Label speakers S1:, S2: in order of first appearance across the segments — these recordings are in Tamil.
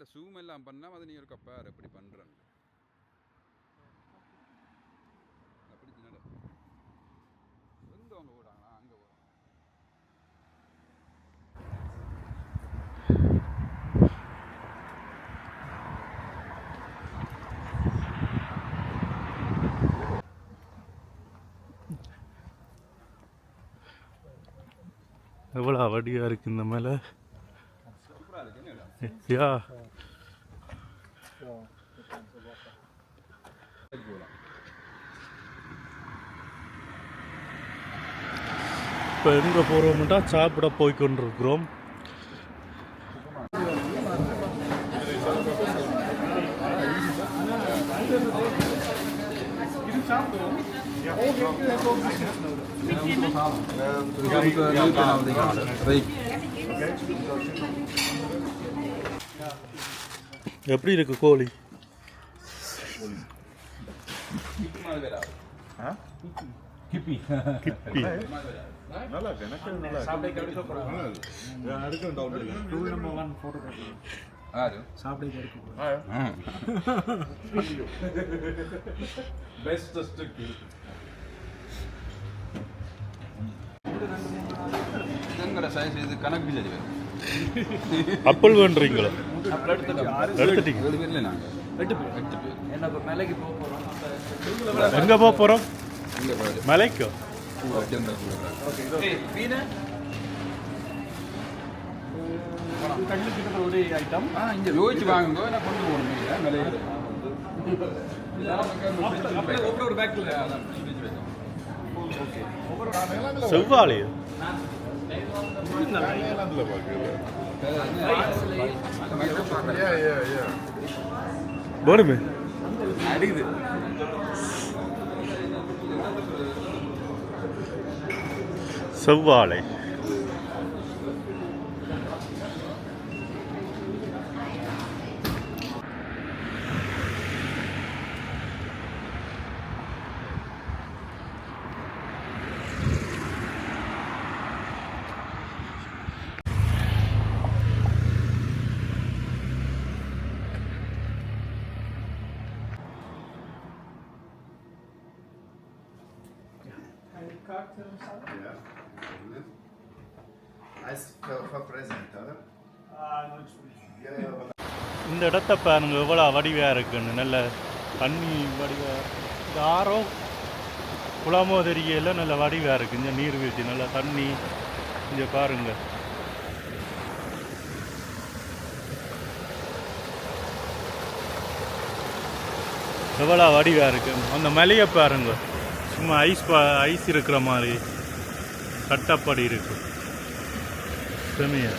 S1: இல்லை சூம் எல்லாம் பண்ணால் அது நீ ஒரு கப்பார் எப்படி பண்ணுறேன் அப்படி நட எங்கே அவங்க போடாங்களா அங்கே போகிறாங்க
S2: எவ்வளோ அவடியாக இருக்கு இந்த மேலே?
S1: இருக்கு என்ன இடம்?
S2: யா
S1: போகலாம்
S2: இப்போ எங்கே போகிறோம்ட்டா சாப்பிட போய் கொண்டிருக்கிறோம் எப்படி இருக்கு கோழி? கிப்பி.
S1: ஆறு எங்கட சைஸ் இது கணக்கு சரி வரும்.
S2: அப்பல் வேண்டுறீங்களா எடுத்துட்டீங்க
S1: ஏழு பேர்ல நாங்கள் எட்டு பேர் எட்டு பேர்
S2: எங்கே போக
S1: பாரு.
S2: மலைக்கோ?
S1: கூட சேர்ந்தா கூட ஆ இங்கே யோசிச்சு வாங்குங்க. நான் கொண்டு போகணும் இல்லை நிலையில் அடிக்குது
S2: செவ்வாழை.
S3: Als oder? Ja, ja, aber
S2: இந்த இடத்த பாருங்க எவ்வளோ வடிவாக இருக்குன்னு. நல்ல தண்ணி வடிவா இந்த ஆறோ குளமோ தெரியல நல்ல வடிவாக இருக்கு. இந்த நீர்வீழ்ச்சி நல்ல தண்ணி. இங்கே பாருங்க. எவ்வளோ வடிவாக இருக்கு. அந்த மலையை பாருங்க. சும்மா ஐஸ் பா ஐஸ் இருக்கிற மாதிரி கட்டப்படி இருக்கு. செமையா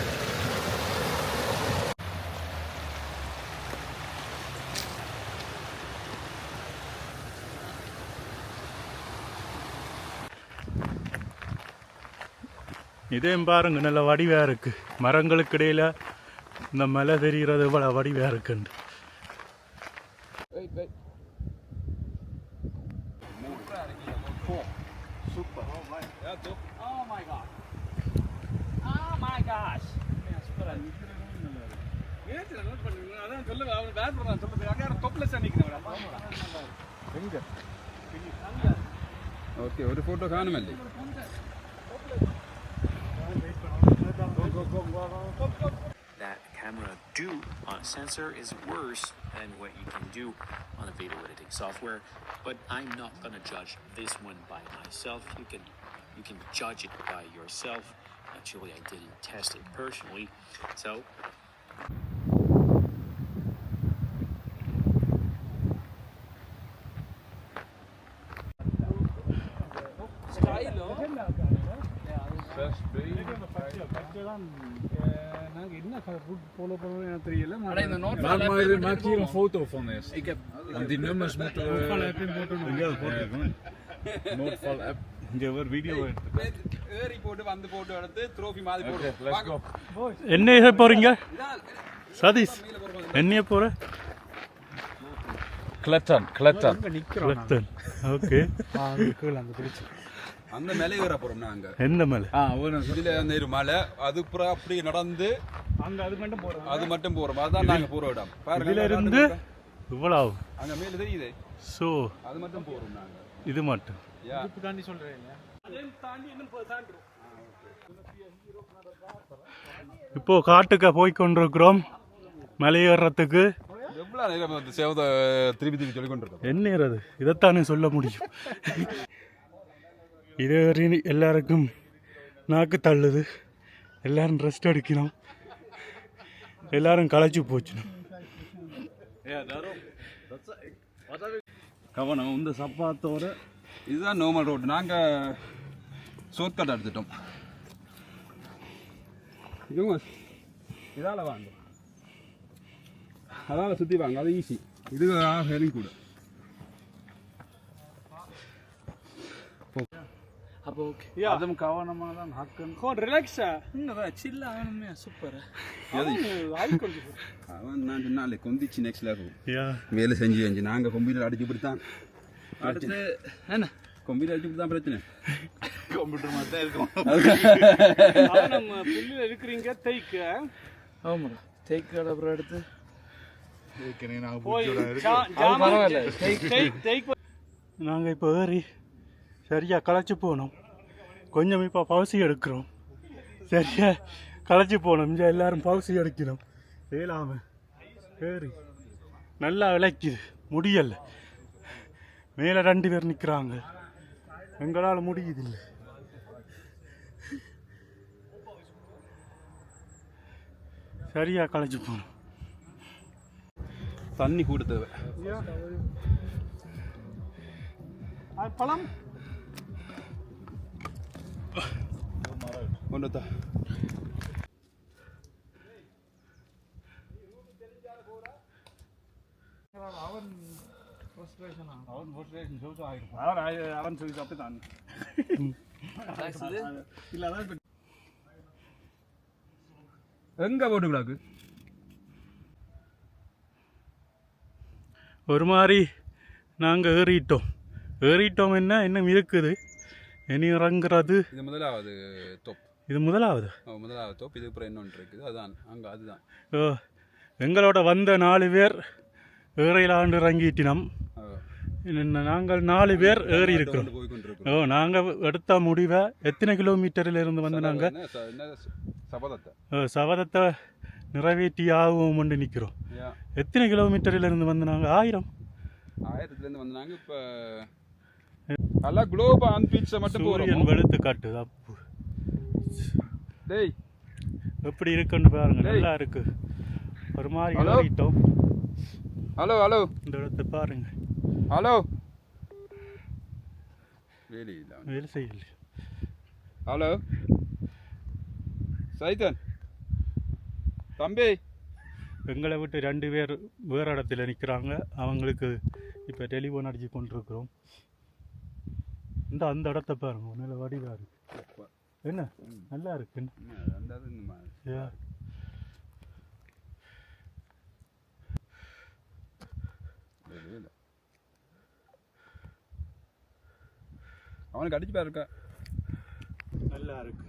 S2: இதையும் பாருங்க நல்ல வடிவாக இருக்கு. மரங்களுக்கு இடையில இந்த மலை தெரிகிறது இவ்வளோ வடிவாக இருக்குன்னு
S1: Wait, wait. ஓகே ஒரு photo காணுமல்லே
S4: that camera do on a sensor is worse than what you can do on the video editing software. But I'm not gonna judge this one by myself. You can you can judge it by yourself. Actually, I didn't test it personally, so
S5: Maak hier een foto van eerst. Ik heb, want die nummers moeten we... Noordval app.
S2: இங்கே ஒரு வீடியோ
S1: ஏறி போட்டு வந்து போட்டோ எடுத்து ட்ரோஃபி மாதிரி
S5: Okay, let's go.
S2: என்ன செய்ய போறீங்க சதீஷ் என்ன போற
S5: Klettern, klettern.
S2: ரத்தன் ஓகே
S1: அந்த மேலே ஏற போறோம் நாங்க
S2: எந்த மலை?
S5: ஆ ஒரு
S1: இதுல அந்த இரு மலை. அது அப்புறம் அப்படி நடந்து
S6: அங்க அது மட்டும் போறோம்.
S1: அது மட்டும் போறோம். அதுதான் நாங்க போற இடம். பாருங்க
S2: இதுல இருந்து. இவ்வளவு.
S1: அங்க மேல தெரியுதே?
S2: ஸோ
S1: அது மட்டும் போறோம் நாங்க.
S2: இது மட்டும்.
S1: யா.
S6: தாண்டி சொல்றேன் அதையும் தாண்டி இன்னும் போய் தாண்டிடும்
S2: இப்போ காட்டுக்கு போய் கொண்டிருக்கிறோம். மலையேறத்துக்கு
S1: எவ்வளவு நேரம் வந்து திருப்பி திருப்பி சொல்லி கொண்டிருக்கோம்?
S2: என்ன அது இதைத்தானே சொல்ல முடியும். இது வரையும் எல்லாருக்கும் நாக்கு தள்ளுது. எல்லாரும் ரெஸ்ட் எடுக்கணும். எல்லாரும் களைச்சி போச்சு
S1: கவனம் இந்த சப்பாத்தோட இதுதான் நோமல் ரோடு நாங்க ஷார்ட்கட் எடுத்துட்டோம். இவங்க இதால வாங்க. அதால சுற்றி வாங்க. அது ஈஸி இது ஹெரிங் கூட.
S6: அப்போ ஓகே
S5: அதுவும் கவனமா தான் ஹக்கன்
S6: ஹோ ரிலாக்ஸா
S5: சில்ல ஆகணுமே சூப்பர்
S6: ஆயிக்கொண்டு
S1: அவன் நான் சொன்னாலே கொந்திச்சு நெக்ஸ்ட் லெவல் வேலை செஞ்சு செஞ்சு. நாங்கள் கம்ப்யூட்டர் அடிச்சு இப்படித்தான்.
S5: அடுத்து என்ன?
S1: கம்ப்யூட்டர் அடிச்சு இப்படி தான் பிரச்சனை.
S5: கம்ப்யூட்டர் மாதிரி தான் இருக்கும்.
S6: நம்ம புல்லில் இருக்கிறீங்க தைக்க
S5: ஆமாடா டேக் அப்புறம்
S6: தைக்
S2: நாங்கள் இப்போ ஏறி சரியாக களைச்சி போனோம் கொஞ்சம் இப்போ பவுசி எடுக்கிறோம். சரியா களைச்சி போனோம் இங்கே எல்லாரும் பவுசி எடுக்கணும் ஏலாம ஏறி நல்லா விளைக்குது. முடியல. மேலே ரெண்டு பேர் நிற்கிறாங்க எங்களால் முடியுதில்லை. சரியாக களைச்சி போனோம்
S1: தண்ணி கூட தேவை.
S6: பழம்?
S1: ஒன்று தான்
S6: அவன் அவன் சொல்லி அப்படித்தான். இல்ல அதான்
S1: எங்கே போட்டுக்கலாக்கு
S2: ஒரு மாதிரி நாங்கள் ஏறிட்டோம். ஏறிட்டோம் என்ன? இன்னும் இருக்குது. இனி இறங்குறது.
S1: இது முதலாவது தொப்
S2: இது முதலாவது?
S1: முதலாவது தொப் இது அப்புறம் இன்னொன்று இருக்குது. அதான் அங்கே அதுதான்.
S2: ஓ, எங்களோட வந்த நாலு பேர் ஏறையிலாண்டு இறங்கிட்டினோம்.
S1: ஆ.
S2: இன்னும் நாங்கள் நாலு பேர் ஏறி இருக்கிறோம். ஓ நாங்கள் எடுத்த முடிவை எத்தனை கிலோமீட்டரில் இருந்து வந்து நாங்கள்
S1: சபதத்தை.
S2: சபதத்தை நிறைவேற்றி ஆகுவோம்னு நிற்கிறோம். எத்தனை கிலோமீட்டரில் இருந்து வந்து நாங்கள் ஆயிரம்.
S1: ஆயிரத்துலேருந்து வந்தாங்க இப்போ நல்லா குளோபா ஆன் பீச்சை மட்டும்
S2: சூரியன் வெளுத்து காட்டுது அப்பு.
S1: டேய்.
S2: எப்படி இருக்குன்னு பாருங்க. நல்லா இருக்கு. ஒரு மாதிரி? ஏறிட்டோம்
S1: ஹலோ ஹலோ.
S2: இந்த இடத்தை பாருங்க.
S1: ஹலோ. வேலி இல்லை
S2: வேலை செய்யல
S1: ஹலோ. சைதன். தம்பி.
S2: எங்களை விட்டு ரெண்டு பேர் வேறு இடத்துல நிற்கிறாங்க அவங்களுக்கு இப்போ டெலிஃபோன் அடிச்சு கொண்டிருக்கிறோம். இந்த அந்த இடத்த பாருங்க நல்ல வடிவாக இருக்கு. என்ன? நல்லா இருக்கு.
S1: அவனுக்கு அடிச்சு பாருக்கா
S2: நல்லா இருக்கு.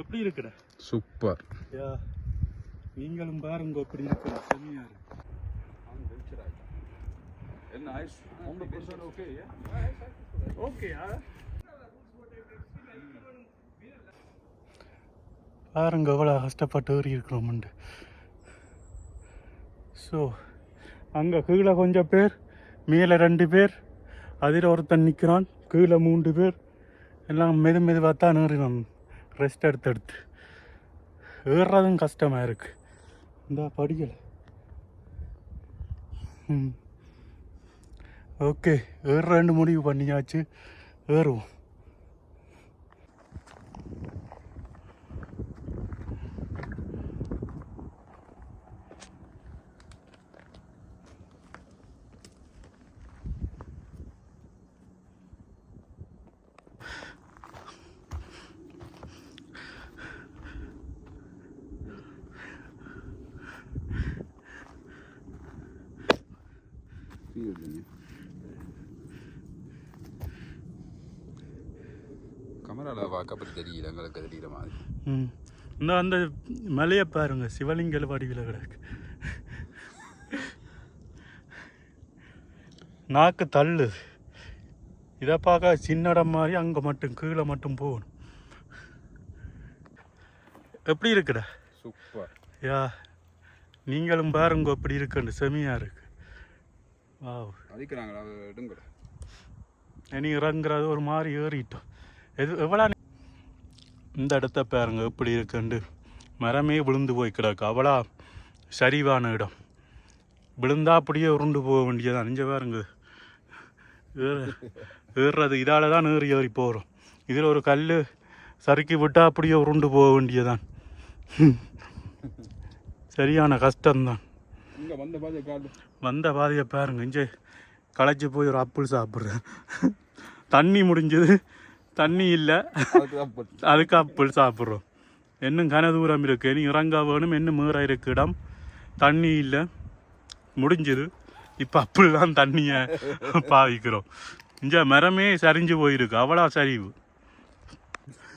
S2: எப்படி இருக்குடா?
S1: சூப்பர்.
S2: யா நீங்களும் பாருங்க எப்படி இருக்கு. செம்மையா இருக்கு.
S1: என்ன ஐஸ் ஹண்ட்ரட் பர்சன்ட் ஓகே
S6: ஓகேயா
S2: பாருங்க எவ்வளோ கஷ்டப்பட்டு ஏறி இருக்கிறோம்ண்டு. ஸோ அங்கே கீழே கொஞ்சம் பேர் மேலே ரெண்டு பேர் அதில் ஒருத்தன் நிற்கிறான் கீழே மூன்று பேர். எல்லாம் மெது மெதுவாக தான் ஏறினோம் ரெஸ்ட் எடுத்து எடுத்து. ஏறுறதும் கஷ்டமாக இருக்குது இந்த படிக்கலை. ம். ஓகே ஏறுறேன்னு முடிவு பண்ணியாச்சு. ஏறுவோம்.
S1: பார்க்க அப்படி தெரியல எங்களுக்கு தெரியுற மாதிரி.
S2: ம். இந்த அந்த மலையை பாருங்க சிவலிங்கல் வடிவில் கிடக்கு. நாக்கு தள்ளுது. இதை பார்க்க சின்ன இடம் மாதிரி அங்கே மட்டும் கீழே மட்டும் போகணும். எப்படி இருக்குடா?
S1: சூப்பர்.
S2: யா நீங்களும் பாருங்க எப்படி இருக்குன்னு. செமியா இருக்கு. வாவ்.
S1: அதுக்கு நாங்கள் எடுங்க
S2: இனி இறங்குறது ஒரு மாதிரி ஏறிட்டோம். எது எவ்வளோ இந்த இடத்த பாருங்க எப்படி இருக்குண்டு மரமே விழுந்து போய் கிடக்கு. அவ்வளோ சரிவான இடம். விழுந்தா அப்படியே உருண்டு போக வேண்டியதான் இங்கே பாருங்க. ஏற- ஏறுறது இதால் தான் ஏறி ஏறி போகிறோம் இதில் ஒரு கல் சறுக்கி விட்டால் அப்படியே உருண்டு போக வேண்டியதான் சரியான கஷ்டம்தான்.
S1: வந்த
S2: பாதையை பாருங்க. இங்கே களைச்சி போய் ஒரு ஆப்பிள் சாப்பிட்றேன். தண்ணி முடிஞ்சது. தண்ணி இல்லை.
S1: அதுக்கு
S2: ஆப்பிள் சாப்பிட்றோம். இன்னும் கன தூரம் இருக்கு. இனி இறங்க வேணும். இன்னும் மீற இருக்கு இடம். தண்ணி இல்லை. முடிஞ்சது. இப்போ அப்பிள் தான் தண்ணியை பாவிக்கிறோம். இங்கே மரமே சரிஞ்சு போயிருக்கு. அவ்வளோ சரிவு.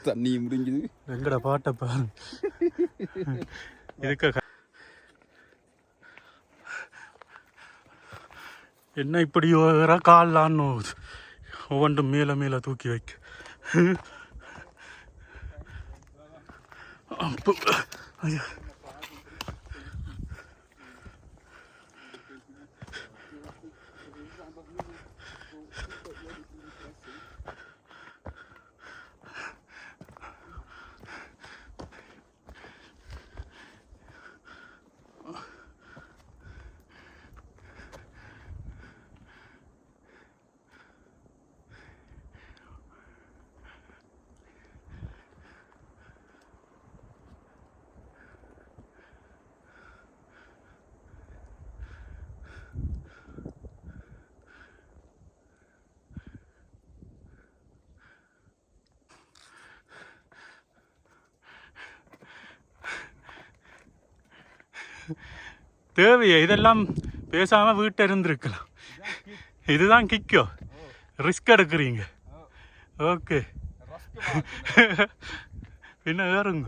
S1: தண்ணி முடிஞ்சுது.
S2: எங்கட பாட்டை பாருங்க இதுக்க க- என்ன இப்படி கால்லாம் ஒவ்வொன்றும் மேலே மேலே தூக்கி வைக்க. அப்போ ஐயா தேவையே. இதெல்லாம் பேசாம வீட்டை இருந்திருக்கலாம் இதுதான் கிக்கோ. ரிஸ்க் எடுக்கிறீங்க. ஓகே பின்ன ஏறுங்க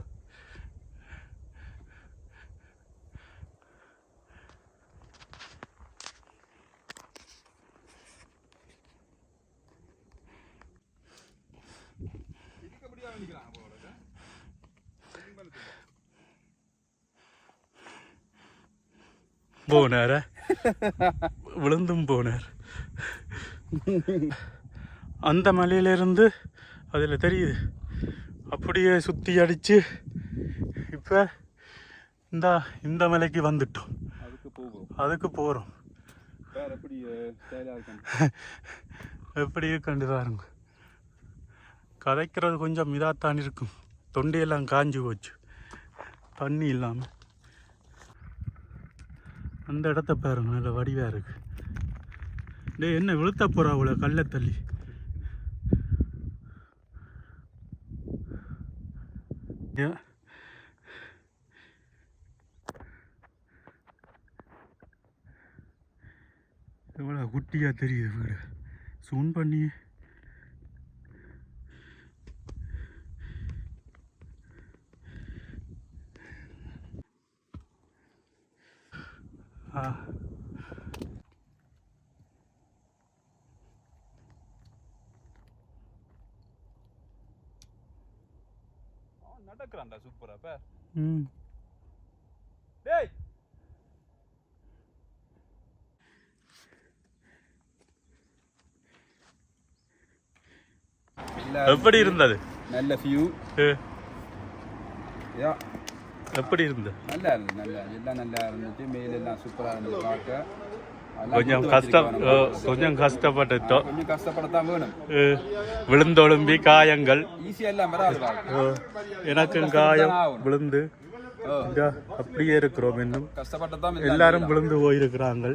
S2: போனார? விழுந்தும் போனார். அந்த மலையிலிருந்து அதில் தெரியுது. அப்படியே சுற்றி அடித்து இப்போ இந்த இந்த மலைக்கு வந்துட்டோம்.
S1: அதுக்கு
S2: போகிறோம்
S1: வேற எப்படி
S2: இருக்குன்னு பாருங்க. கதைக்கிறது கொஞ்சம் இதாகத்தான் இருக்கும். தொண்டையெல்லாம் காஞ்சி போச்சு. தண்ணி இல்லாமல் அந்த இடத்த பாருங்க நல்ல வடிவாக இருக்குது டேய் என்ன விழுத்த போகிறா அவ்வளோ கல்லை தள்ளி. எவ்வளோ குட்டியாக தெரியுது வீடு. சூன் பண்ணி
S1: நடக்கிறான்டா சூப்பரா பே
S2: ம்.
S1: டேய்!
S2: எப்படி இருந்தது?
S1: நல்ல வியூ யா.
S2: எப்படி இருந்தது?
S1: நல்லா இருந்தது நல்லா எல்லாம் நல்லா இருந்துச்சு. மேல் எல்லாம் சூப்பராக இருந்தது பார்க்க.
S2: கொஞ்சம் கஷ்டம். கொஞ்சம் கஷ்டப்பட்டுட்டோம்.
S1: கொஞ்சம் கஷ்டப்படத்தான் வேணும்.
S2: விழுந்தொழும்பி காயங்கள்.
S1: ஈஸியா எல்லாம் வராது
S2: எனக்கும் காயம் விழுந்து. அப்படியே இருக்கிறோம் இன்னும். எல்லாரும் விழுந்து போயிருக்கிறாங்க.